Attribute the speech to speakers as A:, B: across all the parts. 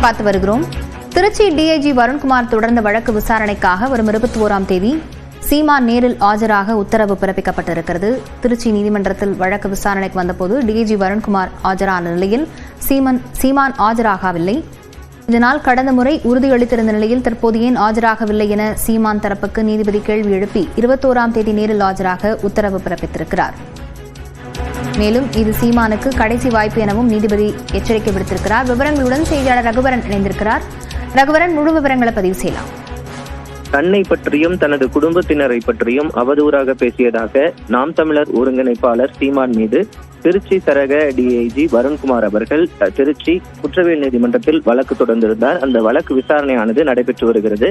A: பார்த்து வருகிறோம். திருச்சி டிஐஜி வருண்குமார் தொடர்ந்த வழக்கு விசாரணைக்காக வரும் இருபத்தி ஓராம் தேதி சீமான் நேரில் ஆஜராக உத்தரவு பிறப்பிக்கப்பட்டிருக்கிறது. திருச்சி நீதிமன்றத்தில் வழக்கு விசாரணைக்கு வந்தபோது டிஐஜி வருண்குமார் ஆஜரான நிலையில் சீமன் சீமான் ஆஜராகவில்லை. இதனால் கடந்த முறை உறுதியளித்திருந்த நிலையில் தற்போது ஏன் ஆஜராகவில்லை என சீமான் தரப்புக்கு நீதிபதி கேள்வி எழுப்பி இருபத்தோராம் தேதி நேரில் ஆஜராக உத்தரவு பிறப்பித்திருக்கிறார். மேலும் இது சீமானுக்கு கடைசி வாய்ப்பு எனவும் நீதிபதி எச்சரிக்கை விடுத்திருக்கிறார். விவரங்களுடன் செய்தியாளர் ரகுவரன் இணைந்திருக்கிறார். ரகுவரன் முழு விவரங்களை பதிவு செய்யலாம்.
B: தன்னை பற்றியும் தனது குடும்பத்தினரை பற்றியும் அவதூறாக பேசியதாக நாம் தமிழர் ஒருங்கிணைப்பாளர் சீமான் மீது திருச்சி சரக டிஐஜி வருண்குமார் அவர்கள் திருச்சி குற்றவியல் நீதிமன்றத்தில் வழக்கு தொடர்ந்திருந்தார். அந்த வழக்கு விசாரணையானது நடைபெற்று வருகிறது.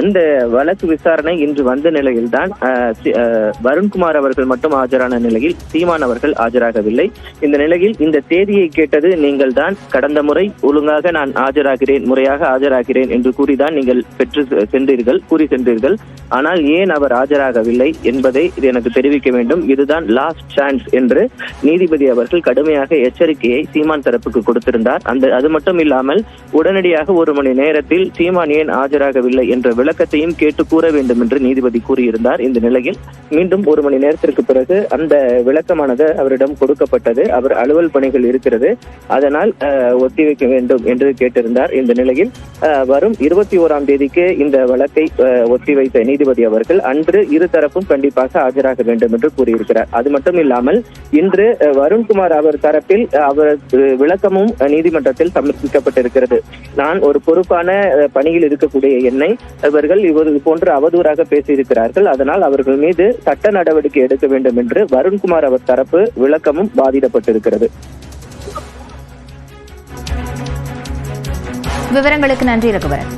B: இந்த வழக்கு விசாரணை இன்று வந்த நிலையில்தான் வருண்குமார் அவர்கள் மட்டும் ஆஜரான நிலையில் சீமான் அவர்கள் ஆஜராகவில்லை. இந்த நிலையில் இந்த தேதியை கேட்டது நீங்கள் தான் கடந்த முறை ஒழுங்காக நான் ஆஜராகிறேன் முறையாக ஆஜராகிறேன் என்று கூறிதான் நீங்கள் பெற்று சென்றீர்கள் கூறி சென்றீர்கள். ஆனால் ஏன் அவர் ஆஜராகவில்லை என்பதை இது எனக்கு தெரிவிக்க வேண்டும். இதுதான் லாஸ்ட் சான்ஸ் என்று நீ நீதிபதி அவர்கள் கடுமையாக எச்சரிக்கையை சீமான் தரப்புக்கு கொடுத்திருந்தார். அந்த அது மட்டும் இல்லாமல் உடனடியாக ஒரு மணி நேரத்தில் சீமான் ஏன் ஆஜராகவில்லை என்ற விளக்கத்தையும் கேட்டு கூற வேண்டும் என்று நீதிபதி கூறியிருந்தார். இந்த நிலையில் மீண்டும் ஒரு மணி நேரத்திற்கு பிறகு அந்த விளக்கமானது அவரிடம் கொடுக்கப்பட்டது. அவர் அலுவல் பணிகள் இருக்கிறது. அதனால் ஒத்திவைக்க வேண்டும் என்று கேட்டிருந்தார். இந்த நிலையில் வரும் இருபத்தி ஓராம் தேதிக்கு இந்த வழக்கை ஒத்திவைத்த நீதிபதி அவர்கள் அன்று இருதரப்பும் கண்டிப்பாக ஆஜராக வேண்டும் என்று கூறியிருக்கிறார். அது மட்டும் இல்லாமல் இன்று வருண்குமார் அவர் தரப்பில் அவர் விளக்கமும் நீதிமன்றத்தில் சமர்ப்பிக்கப்பட்டிருக்கிறது. நான் ஒரு பொறுப்பான பணியில் இருக்கக்கூடிய என்னை இவர்கள் இவர் போன்று அவதூறாக பேசியிருக்கிறார்கள். அதனால் அவர்கள் மீது சட்ட நடவடிக்கை எடுக்க வேண்டும் என்று வருண்குமார் அவர் தரப்பு விளக்கமும் பாதிக்கப்பட்டிருக்கிறது
A: விவரங்களுக்கு நன்றி ரகுவரன்.